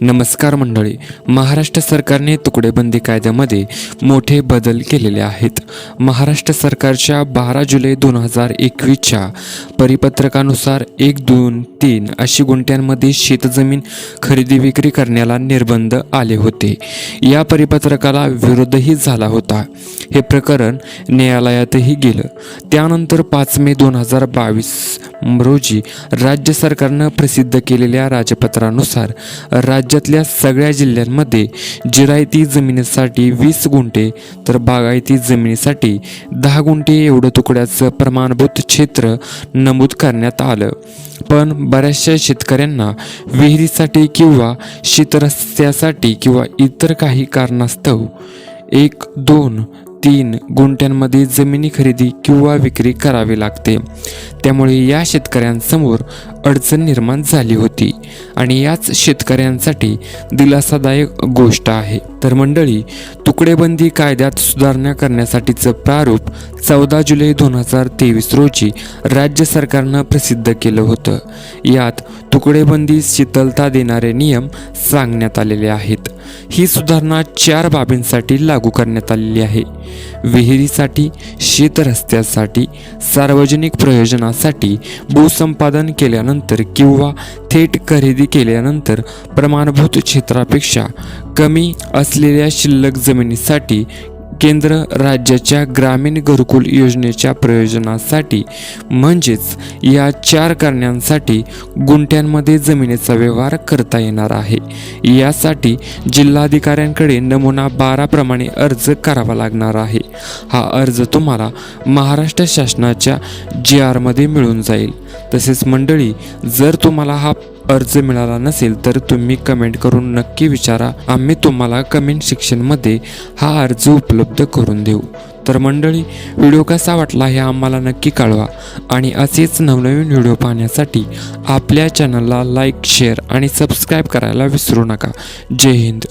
नमस्कार मंडळी महाराष्ट्र सरकारने तुकडेबंदी कायद्यामध्ये मोठे बदल केलेले आहेत. महाराष्ट्र सरकारच्या बारा जुलै दोन हजार एकवीसच्या परिपत्रकानुसार एक दोन तीन अशी गुंठ्यांमध्ये शेतजमीन खरेदी विक्री करण्याला निर्बंध आले होते. या परिपत्रकाला विरोधही झाला होता. हे प्रकरण न्यायालयातही गेलं. त्यानंतर पाच मे दोन हजार बावीस रोजी राज्य सरकारनं प्रसिद्ध केलेल्या राजपत्रानुसार राज्यातल्या सगळ्या जिल्ह्यांमध्ये जिरायती जमिनीसाठी वीस गुंठे तर बागायती जमिनीसाठी दहा गुंठे एवढं तुकड्याचं प्रमाणभूत क्षेत्र नमूद करण्यात आलं. पण बऱ्याचशा शेतकऱ्यांना विहिरीसाठी किंवा शेतरस्त्यासाठी किंवा इतर काही कारणास्तव एक दोन तीन गुंठ्यांमध्ये जमिनी खरेदी किंवा विक्री करावी लागते. त्यामुळे या शेतकऱ्यांसमोर अडचण निर्माण झाली होती आणि याच शेतकऱ्यांसाठी दिलासादायक गोष्ट आहे. तर मंडळी तुकडेबंदी कायद्यात सुधारणा करण्यासाठीचं प्रारूप चौदा जुलै दोन हजार तेवीस रोजी राज्य सरकारनं प्रसिद्ध केलं होतं. यात तुकडेबंदी शीतलता देणारे नियम सांगण्यात आलेले आहेत. ही सुधारणा चार बाबींसाठी लागू करण्यात आलेली आहे. विहिरीसाठी शेतरस्त्यासाठी सार्वजनिक प्रयोजनासाठी भूसंपादन केल्यानंतर किंवा थेट खरेदी केल्यानंतर प्रमाणभूत क्षेत्रापेक्षा कमी असलेल्या शिल्लक जमिनीसाठी केंद्र राज्याच्या ग्रामीण घरकुल योजनेच्या प्रयोजनासाठी म्हणजेच या चार कारण्यांसाठी गुंठ्यांमध्ये जमिनीचा व्यवहार करता येणार आहे. यासाठी जिल्हाधिकाऱ्यांकडे नमुना बाराप्रमाणे अर्ज करावा लागणार आहे. हा अर्ज तुम्हाला महाराष्ट्र शासनाच्या जी आरमध्ये मिळून जाईल. तसेच मंडळी जर तुम्हाला हा अर्ज मिळाला नसेल तर तुम्ही कमेंट करून नक्की विचारा. आम्ही तुम्हाला कमेंट सेक्शनमध्ये हा अर्ज उपलब्ध करून देऊ. तर मंडळी व्हिडिओ कसा वाटला हे आम्हाला नक्की कळवा आणि असेच नवनवीन व्हिडिओ पाहण्यासाठी आपल्या चॅनलला लाईक शेअर आणि सबस्क्राईब करायला विसरू नका. जय हिंद.